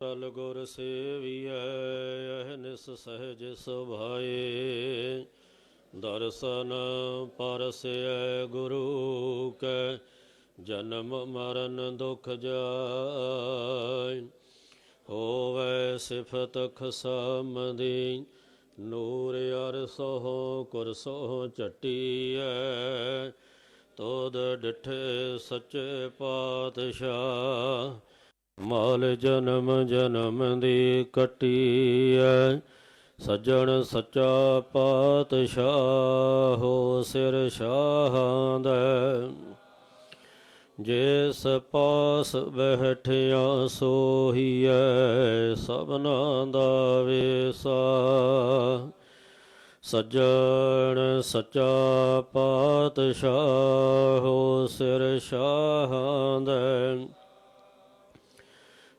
ਤਲ ਗੁਰ ਸੇਵੀਐ ਅਹਨਿਸ ਸਹਿਜ ਸੁਭਾਏ। ਦਰਸ਼ਨ ਪਰਸੈ ਗੁਰੂ ਕੈ, ਜਨਮ ਮਰਨ ਦੁਖ ਜਾਇ ਹੋਵੇ ਸਿਫਤ ਖਸਮਦੀ, ਨੂਰ ਅਰਸੋ ਕੁਰਸੋ ਚਟੀਐ ਤੋਦ ਡਿਠੇ ਸੱਚੇ ਪਾਤਸ਼ਾਹ ਮਾਲ ਜਨਮ ਜਨਮ ਦੀ ਕਟੀ ਕਟੀਐ, ਸੱਜਣ ਸੱਚਾ ਪਾਤਸ਼ਾਹ ਹੋ ਸਿਰ ਸ਼ਾਹਾਂ ਦਾ। ਜਿਸ ਪਾਸ ਬਹਿਠਿਆ ਸੋਹੀਐ, ਸਭਨਾ ਦਾ ਵੇਸਾ। ਸੱਜਣ ਸੱਚਾ ਪਾਤਸ਼ਾਹ ਹੋ ਸਿਰ ਸ਼ਾਹਾਂ ਦਾ।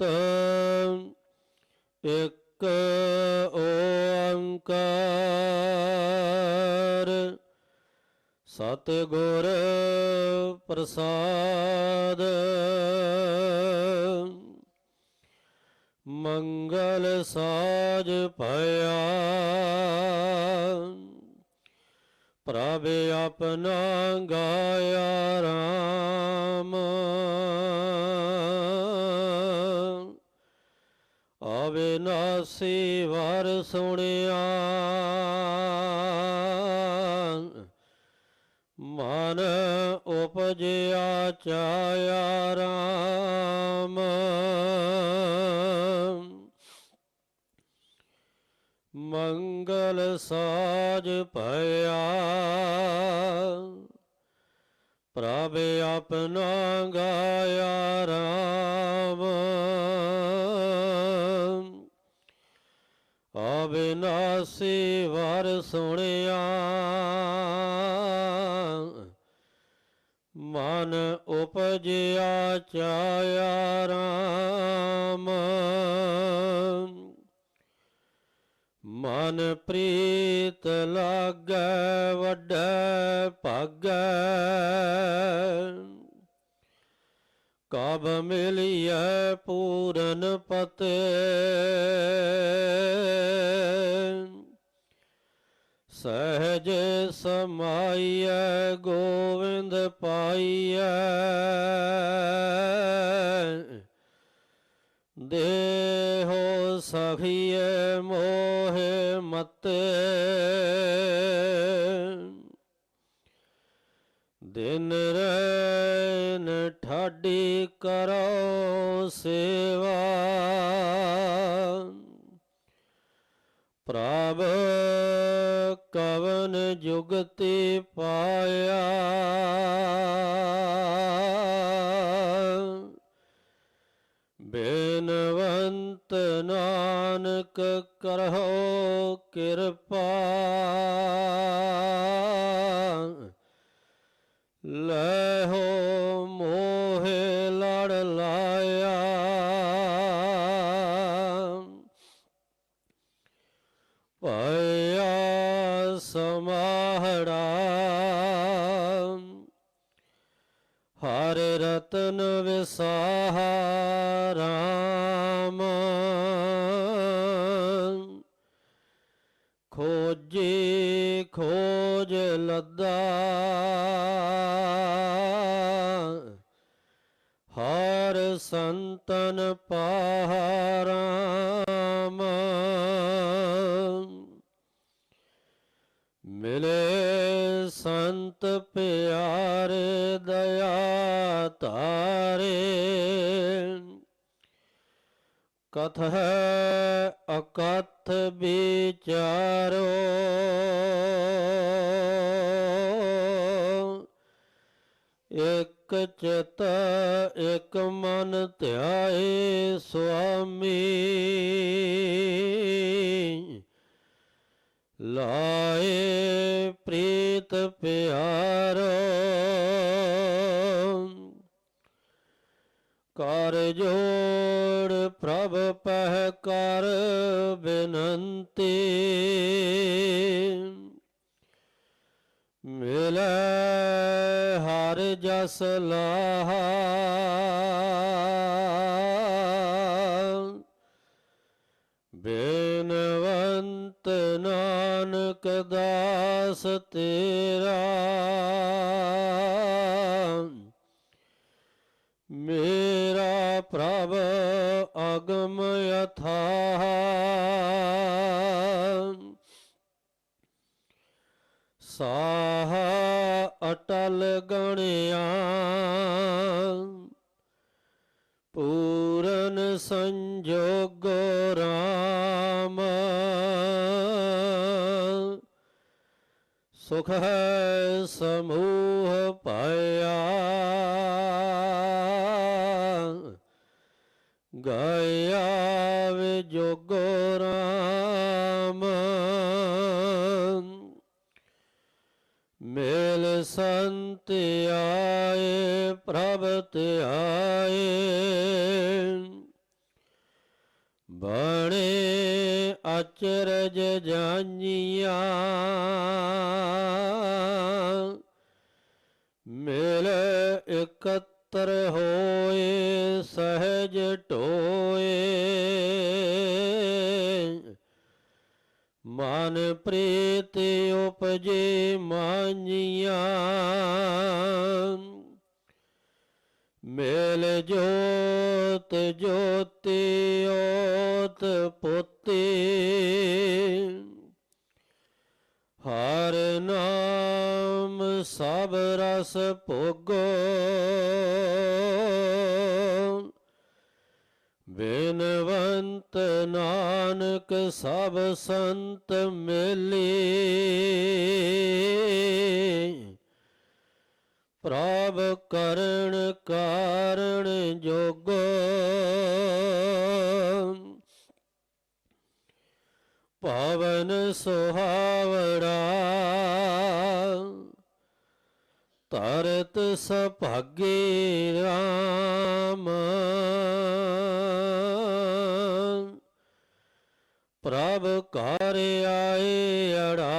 ਛੰਤ ਇੱਕ ਓੰਕਾਰ। ਸਤਿਗੁਰ ਪ੍ਰਸਾਦ। ਮੰਗਲ ਸਾਜ ਭਇਆ। ਪ੍ਰਭ ਆਪਣਾ ਗਾਇਆ ਰਾਮ। ਅਵਿਨਾਸੀ ਵਰ ਸੁਣਿਆ। ਮਨ ਉਪਜਿਆ ਚਾਇਆ ਰਾਮ। ਮੰਗਲ ਸਾਜ ਭਇਆ। ਪ੍ਰਭ ਆਪਣਾ ਗਾਇਆ ਰਾਮ। ਅਬਿਨਾਸੀ ਵਰ ਸੁਣਿਆ। ਮਨ ਉਪਜਿਆ ਚਾਇਆ ਰਾਮ। ਮਨ ਪ੍ਰੀਤ ਲਾਗੈ ਵੱਡੈ ਭਾਗੈ। ਕਬ ਮਿਲਿਐ ਪੂਰਨ ਪਤੇ। ਸਹਜ ਸਮਾਈਐ ਗੋਵਿੰਦ ਪਾਈਐ। ਦੇਹੋ ਸਖੀਏ ਮੋਹਿ ਮਤੇ। ਪ੍ਰਭ ਕਵਨ ਜੁਗਤੀ ਪਾਇਆ। ਬੇਨਵੰਤ ਨਾਨਕ ਕਰਹੋ ਕਿਰਪਾ। ਲੈ ਰਤਨ ਵਿਸਾਹਾ ਖੋਜੀ ਖੋਜ ਲੱਦਾ। ਹਰ ਸੰਤਨ ਪਾਰਾਮ ਮਿਲੇ ਸੰਤ ਪੇ ਕਥ ਹੈ ਅਕਥ ਵਿਚਾਰੋ। ਇਕ ਚਿਤ ਇਕ ਮਨ ਧਿਆਏ ਸੁਆਮੀ। ਲਾਏ ਪ੍ਰੀਤ ਪਿਆਰੋ। ਕਰ ਜੋੜ ਪ੍ਰਭ ਪਹਿ ਕਰ ਬਿਨੰਤੀ। ਮਿਲੈ ਹਰ ਜਸ ਲਾਹਾ। ਬੇਨਵੰਤ ਨਾਨਕ ਦਾਸ ਤੇਰਾ। ਅਟਲ ਗਣਿਆ। ਪੂਰਨ ਸੰਜੋਗ ਰਾਮ। ਸੁਖ ਹੈ ਸਮੂਹ ਪਾਇਆ। ਗਾਇਆ ਵਿਜੋਗ ਰਾਮ। ਮੇਲ ਸੰਤ ਆਏ ਪ੍ਰਭ ਧਿਆਏ। ਬਣੇ ਅਚਰਜ ਜਾਨੀਆਂ ਮਿਲ ਇਕੱਤਰ ਹੋਏ ਸਹਿਜ ਢੋਏ ਮਨ ਪ੍ਰੀਤ ਉਪਜੇ ਮਾਨੀਆਂ ਮੇਲ ਜੋਤ ਜੋਤੀ ਓਤ ਪੋਤੀ। ਹਰ ਨਾਮ ਸਭ ਰਸ ਭੋਗੋ। ਬੇਨਵੰਤ ਨਾਨਕ ਸਭ ਸੰਤ ਮਿਲੀ। ਪ੍ਰਭ ਕਰਣ ਕਾਰਣ ਜੋਗੋ ਪਵਨ ਸੁਹਾਵੜਾ ਤਰਤ ਸੁਭਾਗੇ ਰਾਮ। ਪ੍ਰਭ ਘਰ ਆਏ ਅੜਾ।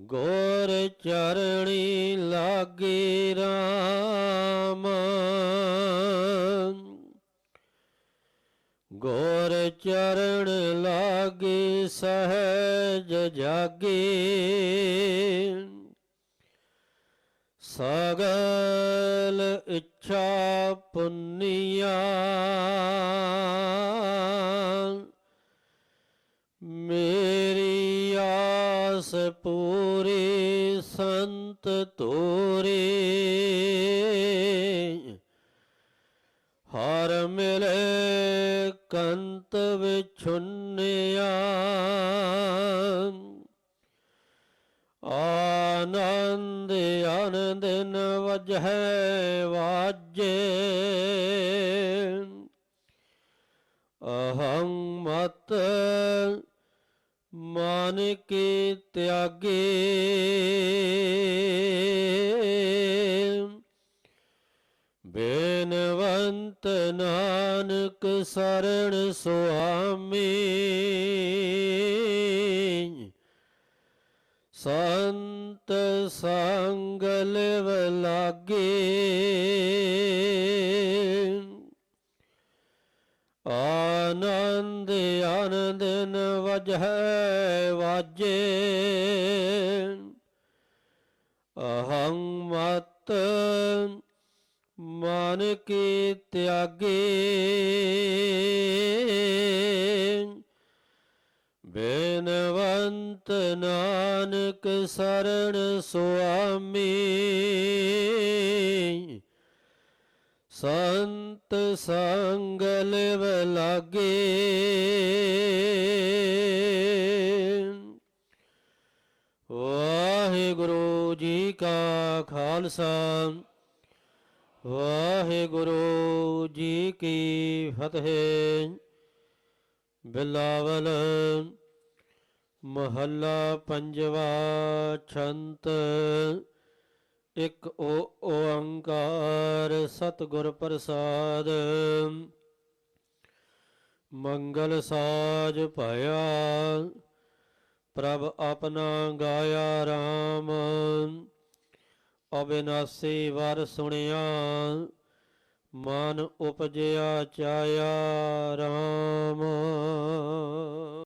ਗੋਰ ਚਰਣੀ ਲਾਗੇ ਰਾਮ। ਗੋਰ ਚਰਨ ਲਾਗੇ ਸਹਿਜ ਜਾਗੇ। ਸਗਲ ਇੱਛਾ ਪੁੰਨੀਆਂ। ਮੇਰੀ ਆਸ ਪੂਰੀ ਸੰਤ ਤੋਰੇ। ਹਰ ਮਿਲੇ ਕੰਤ ਵਿਛੁੰਨਿਆ। ਆਨੰਦ ਆਨੰਦਨ ਵਜਹਿ ਵਾਜੇ। ਅਹੰ ਮਤ ਮਨ ਕੀ ਤਿਆਗੇ। ਸਰਣ ਸੁਆਮੀ। ਸੰਤ ਸੰਗ ਲਿਵ ਲਾਗੇ ਆਨੰਦ ਆਨੰਦਨ ਵਜਹਿ ਵਾਜੇ। ਅਹੰ ਮਤ ਮਨ ਕੀ ਤਿਆਗੇ। ਬੇਨਵੰਤ ਨਾਨਕ ਸਰਣ ਸੁਆਮੀ। ਸੰਤ ਸਾ ਤਿਆਗੇ ਵਾਹਿਗੁਰੂ ਜੀ ਕਾ ਖਾਲਸਾ। ਵਾਹਿਗੁਰੂ ਜੀ ਕੀ ਫਤਿਹ। ਬਿਲਾਵਲ ਮਹੱਲਾ ਪੰਜਵਾ ਛੰਤ। ਇੱਕ ਓ ਓੰਕਾਰ ਸਤਿਗੁਰ ਪ੍ਰਸਾਦ। ਮੰਗਲ ਸਾਜ ਭਇਆ, ਪ੍ਰਭ ਆਪਣਾ ਗਾਇਆ RAM ਅਬਿਨਾਸੀ ਵਰ ਸੁਣਿਆ ਮਨ ਉਪਜਿਆ ਚਾਇਆ ਰਾਮ।